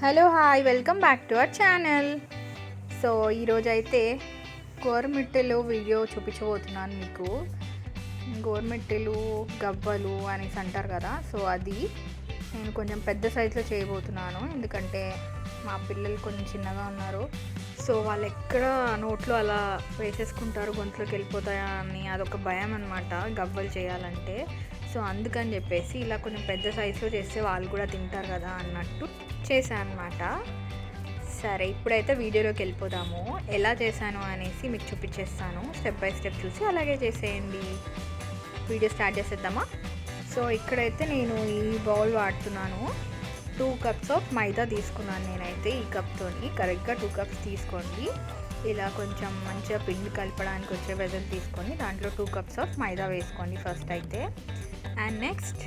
Hello hi welcome back to our channel. So ఈరోజు అయితే గోరుమిట్టెలు video చూపించబోతున్నాను మీకు. గోరుమిట్టెలు గవ్వలు అనేసి అంటారు కదా సో అది నేను కొంచెం పెద్ద సైజులో చేయబోతున్నాను. ఎందుకంటే మా పిల్లలు కొంచెం చిన్నగా ఉన్నారు. సో వాళ్ళు ఎక్కడ నోట్లో అలా వేసేసుకుంటారు గొంతులోకి వెళ్ళిపోతాయా అని అదొక భయం అనమాట గవ్వలు చేయాలంటే. సో అందుకని చెప్పేసి ఇలా కొంచెం పెద్ద సైజులో చేస్తే వాళ్ళు కూడా తింటారు కదా అన్నట్టు చేశాను అనమాట సరే ఇప్పుడైతే వీడియోలోకి వెళ్ళిపోదాము. ఎలా చేశాను అనేసి మీకు చూపించేస్తాను. స్టెప్ బై స్టెప్ చూసి అలాగే చేసేయండి. వీడియో స్టార్ట్ చేసేద్దామా? సో ఇక్కడైతే నేను ఈ బౌల్ వాడుతున్నాను. టూ కప్స్ ఆఫ్ మైదా తీసుకున్నాను నేనైతే ఈ కప్తోని కరెక్ట్గా టూ కప్స్ తీసుకోండి. ఇలా కొంచెం మంచిగా పిండి కలపడానికి వచ్చే వెజల్ తీసుకొని దాంట్లో టూ కప్స్ ఆఫ్ మైదా వేసుకోండి ఫస్ట్ అయితే. అండ్ నెక్స్ట్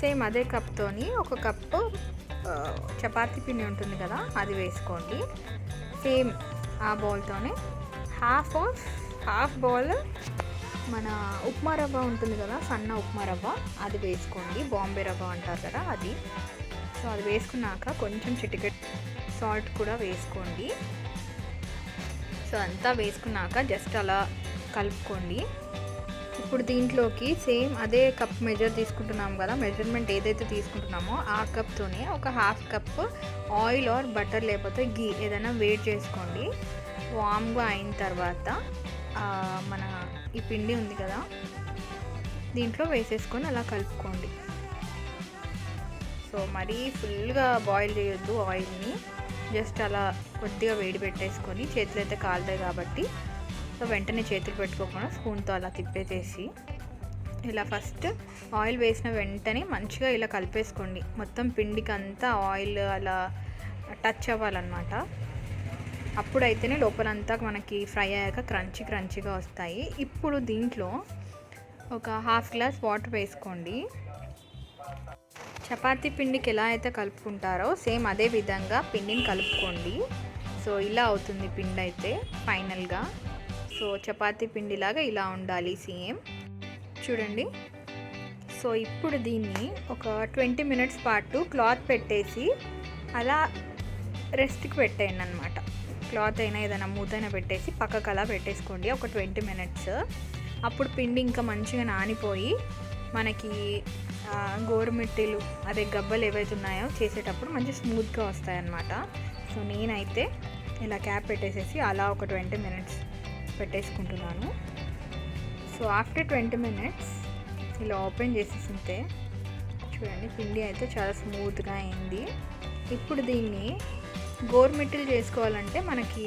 సేమ్ అదే కప్తోని ఒక కప్పు చపాతీ పిండి ఉంటుంది కదా అది వేసుకోండి. సేమ్ ఆ బౌల్తోనే హాఫ్ ఆఫ్ హాఫ్ బౌల్ మన ఉప్మా రవ్వ ఉంటుంది కదా సన్న ఉప్మా రవ్వ అది వేసుకోండి. బాంబే రవ్వ అంటారు కదా అది. సో అది వేసుకున్నాక కొంచెం చిటికెట్ సాల్ట్ కూడా వేసుకోండి. సో అంతా వేసుకున్నాక జస్ట్ అలా కలుపుకోండి. ఇప్పుడు దీంట్లోకి సేమ్ అదే కప్ మెజర్ తీసుకుంటున్నాం కదా మెజర్మెంట్ ఏదైతే తీసుకుంటున్నామో ఆ కప్తోనే ఒక half cup oil or butter లేకపోతే గీ ఏదైనా వేడి చేసుకోండి. వామ్గా అయిన తర్వాత మన ఈ పిండి ఉంది కదా దీంట్లో వేసేసుకొని అలా కలుపుకోండి. సో మరీ ఫుల్గా బాయిల్ చేయొద్దు ఆయిల్ని జస్ట్ అలా కొద్దిగా వేడి పెట్టేసుకొని చేతులు అయితే కాలుతాయి కాబట్టి సో వెంటనే చేతులు పెట్టుకోకుండా స్పూన్తో అలా తిప్పేసేసి ఇలా ఫస్ట్ ఆయిల్ వేసిన వెంటనే మంచిగా ఇలా కలిపేసుకోండి. మొత్తం పిండికి అంతా ఆయిల్ అలా టచ్ అవ్వాలన్నమాట. అప్పుడైతేనే లోపలంతా మనకి ఫ్రై అయ్యాక క్రంచీ క్రంచీగా వస్తాయి. ఇప్పుడు దీంట్లో ఒక హాఫ్ గ్లాస్ వాటర్ వేసుకోండి. చపాతీ పిండికి ఎలా అయితే కలుపుకుంటారో సేమ్ అదే విధంగా పిండిని కలుపుకోండి. సో ఇలా అవుతుంది పిండి అయితే ఫైనల్గా. సో చపాతీ పిండిలాగా ఇలా ఉండాలి సేమ్. చూడండి. సో ఇప్పుడు దీన్ని ఒక ట్వంటీ మినిట్స్ పాటు క్లాత్ పెట్టేసి అలా రెస్ట్కి పెట్టేయండి అనమాట క్లాత్ అయినా ఏదైనా మూతైనా పెట్టేసి పక్కకు అలా పెట్టేసుకోండి ఒక ట్వంటీ మినిట్స్. అప్పుడు పిండి ఇంకా మంచిగా నానిపోయి మనకి గోరుమిట్టెలు అదే గబ్బలు ఏవైతే ఉన్నాయో చేసేటప్పుడు మంచి స్మూత్గా వస్తాయన్నమాట. సో నేనైతే ఇలా క్యాప్ పెట్టేసేసి అలా ఒక ట్వంటీ మినిట్స్ పెట్టేసుకుంటున్నాను. సో ఆఫ్టర్ ట్వంటీ మినిట్స్ ఇలా ఓపెన్ చేసేసింటే చూడండి పిండి అయితే చాలా స్మూత్గా అయింది. ఇప్పుడు దీన్ని గోరుమిట్టలు చేసుకోవాలంటే మనకి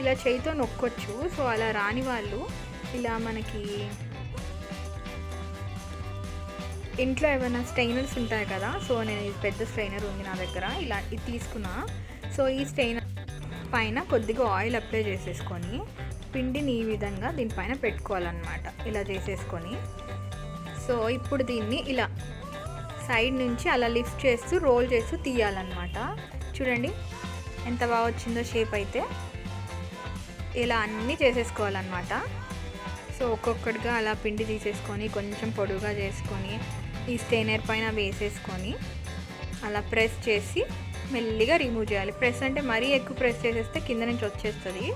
ఇలా చేయితో నొక్కొచ్చు. సో అలా రాని వాళ్ళు ఇలా మనకి ఇంట్లో ఏమైనా స్టెయినర్స్ ఉంటాయి కదా సో నేను ఇది పెద్ద స్ట్రైనర్ ఉంది నా దగ్గర. ఇలా ఇది తీసుకున్నా. సో ఈ స్టెయినర్ పైన కొద్దిగా ఆయిల్ అప్లై చేసేసుకొని పిండిని ఈ విధంగా దీనిపైన పెట్టుకోవాలన్నమాట. ఇలా చేసేసుకొని. సో ఇప్పుడు దీన్ని ఇలా సైడ్ నుంచి అలా లిఫ్ట్ చేస్తూ రోల్ చేస్తూ తీయాలన్నమాట. చూడండి ఎంత బాగా వచ్చిందో షేప్ అయితే. ఇలా అన్నీ చేసేసుకోవాలన్నమాట. సో ఒక్కొక్కటిగా అలా పిండి తీసేసుకొని కొంచెం పొడుగా చేసుకొని ఈ స్టెయినర్ పైన వేసేసుకొని అలా ప్రెస్ చేసి మెల్లిగా రిమూవ్ చేయాలి. ప్రెస్ అంటే మరీ ఎక్కువ ప్రెస్ చేసేస్తే కింద నుంచి వచ్చేస్తుంది.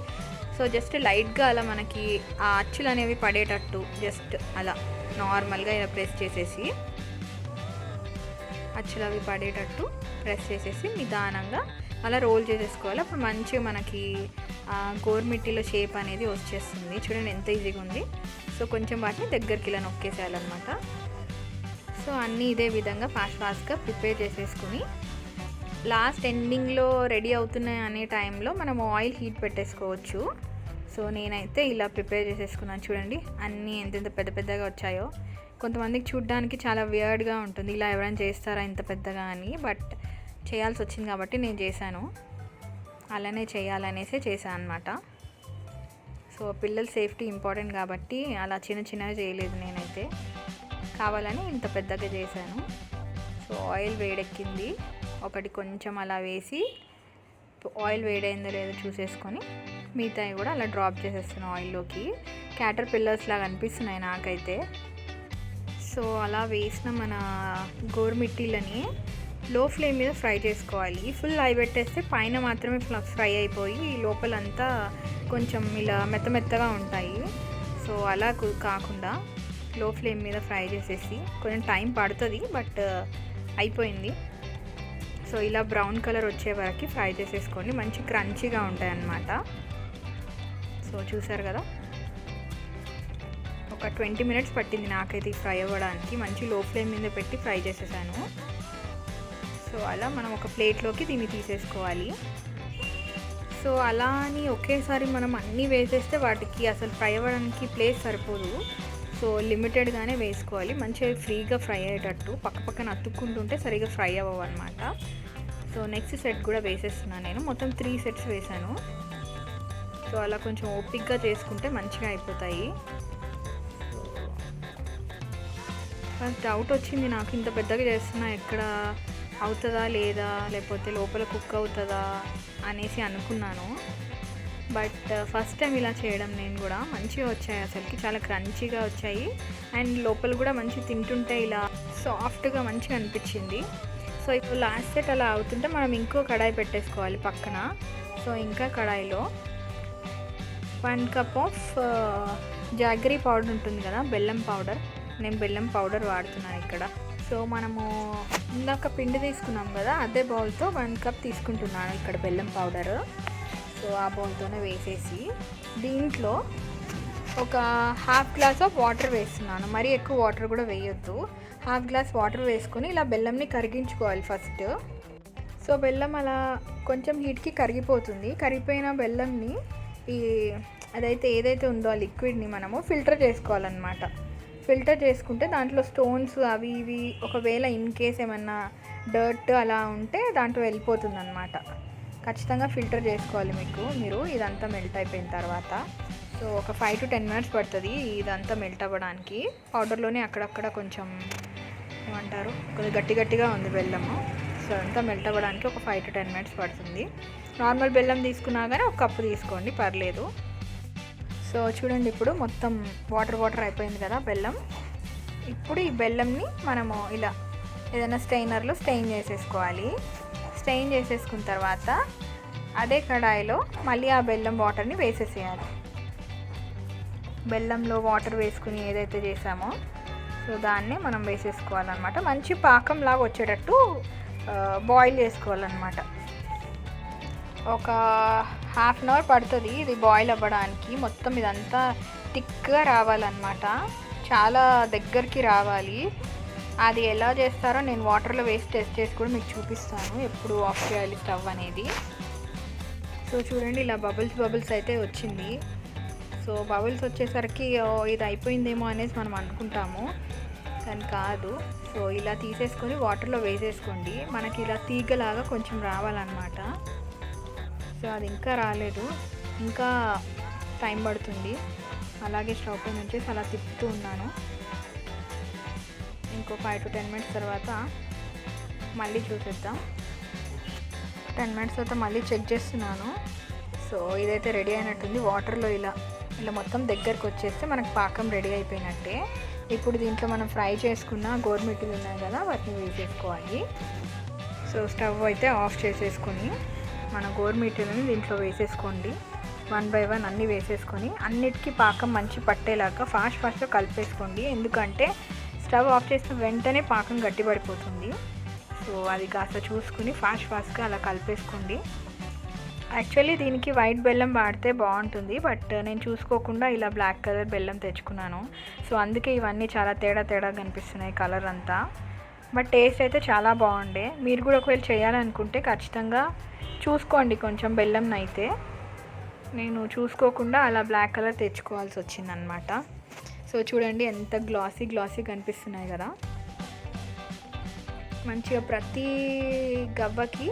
సో జస్ట్ లైట్గా అలా మనకి ఆ అచ్చులు అనేవి పడేటట్టు జస్ట్ అలా నార్మల్గా ఇలా ప్రెస్ చేసేసి అచ్చులు అవి పడేటట్టు ప్రెస్ చేసేసి నిదానంగా అలా రోల్ చేసేసుకోవాలి. అప్పుడు మంచిగా మనకి గోర్మిట్టిలో షేప్ అనేది వచ్చేస్తుంది. చూడండి ఎంత ఈజీగా ఉంది. సో కొంచెం వాటిని దగ్గరికి ఇలా నొక్కేసేయాలన్నమాట. సో అన్నీ ఇదే విధంగా ఫాస్ట్ ఫాస్ట్గా ప్రిపేర్ చేసేసుకుని లాస్ట్ ఎండింగ్లో రెడీ అవుతున్నాయి అనే టైంలో మనం ఆయిల్ హీట్ పెట్టేసుకోవచ్చు. సో నేనైతే ఇలా ప్రిపేర్ చేసేసుకున్నాను. చూడండి అన్నీ ఎంతెంత పెద్ద పెద్దగా వచ్చాయో. కొంతమందికి చూడడానికి చాలా వియర్డ్గా ఉంటుంది. ఇలా ఎవరైనా చేస్తారా ఇంత పెద్దగా అని. బట్ చేయాల్సి వచ్చింది కాబట్టి నేను చేశాను. అలానే చేయాలనేసే చేశాను అనమాట సో పిల్లల సేఫ్టీ ఇంపార్టెంట్ కాబట్టి అలా చిన్న చిన్నగా చేయలేదు నేనైతే. కావాలని ఇంత పెద్దగా చేశాను. సో ఆయిల్ వేడెక్కింది. ఒకటి కొంచెం అలా వేసి ఆయిల్ వేడైందో లేదో చూసేసుకొని మిగతాయి కూడా అలా డ్రాప్ చేసేస్తున్నాను ఆయిల్లోకి. క్యాటర్ పిల్లర్స్ లాగా అనిపిస్తున్నాయి నాకైతే. సో అలా వేసిన మన గోరుమిట్టిలని లో ఫ్లేమ్ మీద ఫ్రై చేసుకోవాలి. ఫుల్ హై పెట్టేస్తే పైన మాత్రమే ఫ్రై అయిపోయి లోపలంతా కొంచెం ఇలా మెత్త మెత్తగా ఉంటాయి. సో అలా కు- కాకుండా లో ఫ్లేమ్ మీద ఫ్రై చేసేసి కొంచెం టైం పడుతుంది బట్ అయిపోయింది. సో ఇలా బ్రౌన్ కలర్ వచ్చే వరకు ఫ్రై చేసేసుకోండి. మంచి క్రంచీగా ఉంటాయన్నమాట. సో చూసారు కదా? ఒక ట్వంటీ మినిట్స్ పట్టింది నాకైతే ఫ్రై అవ్వడానికి. మంచి లో ఫ్లేమ్ మీద పెట్టి ఫ్రై చేసేసాను. సో అలా మనం ఒక ప్లేట్లోకి దీన్ని తీసేసుకోవాలి. సో అలా అని ఒకేసారి మనం అన్నీ వేసేస్తే వాటికి అసలు ఫ్రై అవ్వడానికి ప్లేస్ సరిపోదు. సో లిమిటెడ్గానే వేసుకోవాలి. మంచిగా ఫ్రీగా ఫ్రై అయ్యేటట్టు. పక్క పక్కన అతుక్కుంటుంటే సరిగా ఫ్రై అవ్వవు అనమాట సో నెక్స్ట్ సెట్ కూడా వేసేస్తున్నాను నేను. మొత్తం త్రీ సెట్స్ వేసాను. సో అలా కొంచెం ఓపిక్గా చేసుకుంటే మంచిగా అయిపోతాయి. ఫస్ట్ డౌట్ వచ్చింది. నాకు ఇంత పెద్దగా చేస్తున్నా ఎక్కడ అవుతుందా లేదా? లేకపోతే లోపల కుక్ అవుతుందా? అనేసి అనుకున్నాను. బట్ uh, ఫస్ట్ టైం ఇలా చేయడం నేను కూడా మంచిగా వచ్చాయి అసలుకి. చాలా క్రంచీగా వచ్చాయి. అండ్ లోపల కూడా మంచి తింటుంటే ఇలా సాఫ్ట్గా మంచిగా అనిపించింది. సో ఇప్పుడు లాస్ట్ సెట్ అలా అవుతుంటే మనం ఇంకో కడాయి పెట్టేసుకోవాలి పక్కన. సో ఇంకా కడాయిలో one cup of uh, jaggery powder ఉంటుంది కదా బెల్లం పౌడర్. నేను బెల్లం పౌడర్ వాడుతున్నాను ఇక్కడ. సో మనము ఇందాక పిండి తీసుకున్నాం కదా అదే బౌల్తో వన్ కప్ తీసుకుంటున్నాను ఇక్కడ బెల్లం పౌడర్. సో ఆ బౌల్తోనే వేసేసి దీంట్లో ఒక హాఫ్ గ్లాస్ ఆఫ్ వాటర్ వేస్తున్నాను. మరీ ఎక్కువ వాటర్ కూడా వేయొద్దు. హాఫ్ గ్లాస్ వాటర్ వేసుకొని ఇలా బెల్లంని కరిగించుకోవాలి ఫస్ట్ సో బెల్లం అలా కొంచెం హీట్కి కరిగిపోతుంది. కరిగిపోయిన బెల్లంని ఈ అదైతే ఏదైతే ఉందో ఆ లిక్విడ్ని మనము ఫిల్టర్ చేసుకోవాలన్నమాట. ఫిల్టర్ చేసుకుంటే దాంట్లో స్టోన్స్ అవి ఇవి ఒకవేళ ఇన్ కేస్ ఏమన్నా డర్ట్ అలా ఉంటే దాంట్లో వెళ్ళిపోతుంది అనమాట ఖచ్చితంగా ఫిల్టర్ చేసుకోవాలి మీకు. మీరు ఇదంతా మెల్ట్ అయిపోయిన తర్వాత. సో ఒక ఫైవ్ టు టెన్ మినిట్స్ పడుతుంది ఇదంతా మెల్ట్ అవ్వడానికి. పౌడర్లోనే అక్కడక్కడ కొంచెం ఏమంటారు? కొంచెం గట్టి గట్టిగా ఉంది బెల్లము. సో అంతా మెల్ట్ అవ్వడానికి ఒక ఫైవ్ టు టెన్ మినిట్స్ పడుతుంది. నార్మల్ బెల్లం తీసుకున్నా కానీ ఒక కప్పు తీసుకోండి పర్లేదు. సో చూడండి ఇప్పుడు మొత్తం వాటర్ వాటర్ అయిపోయింది కదా బెల్లం. ఇప్పుడు ఈ బెల్లంని మనము ఇలా ఏదైనా స్టెయినర్లో స్టెయిన్ చేసేసుకోవాలి. స్ట్రెయిన్ చేసేసుకున్న తర్వాత అదే కడాయిలో మళ్ళీ ఆ బెల్లం వాటర్ని వేసేసేయాలి. బెల్లంలో వాటర్ వేసుకుని ఏదైతే చేసామో సో దాన్ని మనం వేసేసుకోవాలన్నమాట. మంచి పాకం లాగా వచ్చేటట్టు బాయిల్ చేసుకోవాలన్నమాట. ఒక హాఫ్ అన్ అవర్ పడుతుంది ఇది బాయిల్ అవ్వడానికి. మొత్తం ఇదంతా థిక్గా రావాలన్నమాట. చాలా దగ్గరికి రావాలి. అది ఎలా చేస్తారో నేను వాటర్లో వేసి టెస్ట్ చేసి కూడా మీకు చూపిస్తాను ఎప్పుడు ఆఫ్ చేయాలి స్టవ్ అనేది. సో చూడండి ఇలా బబుల్స్ బబుల్స్ అయితే వచ్చింది. సో బబుల్స్ వచ్చేసరికి ఇది అయిపోయిందేమో అనేసి మనం అనుకుంటాము. కానీ కాదు. సో ఇలా తీసేసుకొని వాటర్లో వేసేసుకోండి. మనకి ఇలా తీగలాగా కొంచెం రావాలన్నమాట. సో అది ఇంకా రాలేదు. ఇంకా టైం పడుతుంది. అలాగే స్టవ్ పై నుంచి అలా తిప్పుతూ ఉన్నాను. ఇంకో ఫైవ్ టు టెన్ మినిట్స్ తర్వాత మళ్ళీ చూసేద్దాం. టెన్ మినిట్స్ తర్వాత మళ్ళీ చెక్ చేస్తున్నాను. సో ఇదైతే రెడీ అయినట్టుంది. వాటర్లో ఇలా ఇలా మొత్తం దగ్గరకు వచ్చేస్తే మనకు పాకం రెడీ అయిపోయినట్టే. ఇప్పుడు దీంట్లో మనం ఫ్రై చేసుకున్న గోరుమిట్లు ఉన్నాయి కదా వాటిని వేసేసుకోవాలి సో స్టవ్ అయితే ఆఫ్ చేసేసుకొని మన గోరుమిట్లని దీంట్లో వేసేసుకోండి. వన్ బై వన్ అన్నీ వేసేసుకొని అన్నిటికీ పాకం మంచి పట్టేలాగా ఫాస్ట్ ఫాస్ట్గా కలిపేసుకోండి. ఎందుకంటే స్టవ్ ఆఫ్ చేసిన వెంటనే పాకం గట్టిపడిపోతుంది. సో అది కాస్త చూసుకుని ఫాస్ట్ ఫాస్ట్గా అలా కలిపేసుకోండి. యాక్చువల్లీ దీనికి వైట్ బెల్లం వాడితే బాగుంటుంది బట్ నేను చూసుకోకుండా ఇలా బ్లాక్ కలర్ బెల్లం తెచ్చుకున్నాను. సో అందుకే ఇవన్నీ చాలా తేడా తేడా కనిపిస్తున్నాయి కలర్ అంతా. బట్ టేస్ట్ అయితే చాలా బాగుండే. మీరు కూడా ఒకవేళ చేయాలనుకుంటే ఖచ్చితంగా చూసుకోండి కొంచెం బెల్లం అయితే నేను చూసుకోకుండా అలా బ్లాక్ కలర్ తెచ్చుకోవాల్సి వచ్చిందనమాట సో చూడండి ఎంత గ్లాసీ గ్లాసీ కనిపిస్తున్నాయి కదా. మంచిగా ప్రతి గవ్వకి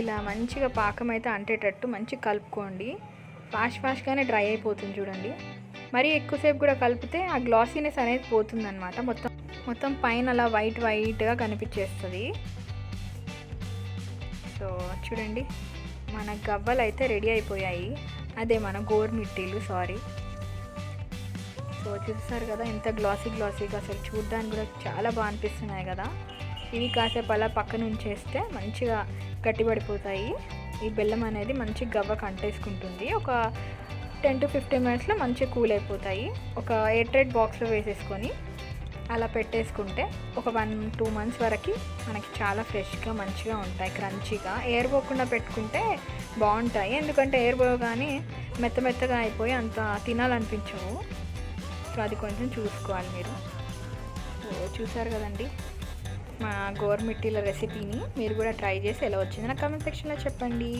ఇలా మంచిగా పాకం అయితే అంటేటట్టు మంచి కలుపుకోండి. ఫాస్ట్ ఫాస్ట్గానే డ్రై అయిపోతుంది చూడండి. మరీ ఎక్కువసేపు కూడా కలిపితే ఆ గ్లాసీనెస్ అనేది పోతుందన్నమాట. మొత్తం మొత్తం పైన అలా వైట్ వైట్గా కనిపించేస్తుంది. సో చూడండి మన గవ్వలు అయితే రెడీ అయిపోయాయి. అదే మన గోరుమిట్టీలు సారీ. సో చూస్తారు కదా ఎంత గ్లాసీ గ్లాసీగా అసలు చూడడానికి కూడా చాలా బాగా అనిపిస్తున్నాయి కదా. ఇవి కాసేపు అలా పక్కన ఉంచేస్తే మంచిగా గట్టిపడిపోతాయి. ఈ బెల్లం అనేది మంచి గవ్వకు అంటేసుకుంటుంది ఒక టెన్ టు ఫిఫ్టీన్ మినిట్స్లో మంచిగా కూల్ అయిపోతాయి. ఒక ఎయిర్ టైట్ బాక్స్లో వేసేసుకొని అలా పెట్టేసుకుంటే ఒక వన్ టూ మంత్స్ వరకు మనకి చాలా ఫ్రెష్గా మంచిగా ఉంటాయి. క్రంచీగా. ఎయిర్ పోకుండా పెట్టుకుంటే బాగుంటాయి. ఎందుకంటే ఎయిర్ పోగానే మెత్త మెత్తగా అయిపోయి అంత తినాలనిపించవు. సో అది కొంచెం చూసుకోవాలి మీరు. చూసారు కదండి మా గోరుమిట్టిల రెసిపీని. మీరు కూడా ట్రై చేసి ఎలా వచ్చింది నా కామెంట్ సెక్షన్లో చెప్పండి.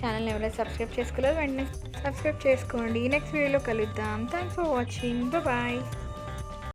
ఛానల్ని ఎవరైనా సబ్స్క్రైబ్ చేసుకోలేదు వెంటనే సబ్స్క్రైబ్ చేసుకోండి. నెక్స్ట్ వీడియోలో కలుద్దాం. Thanks for watching bye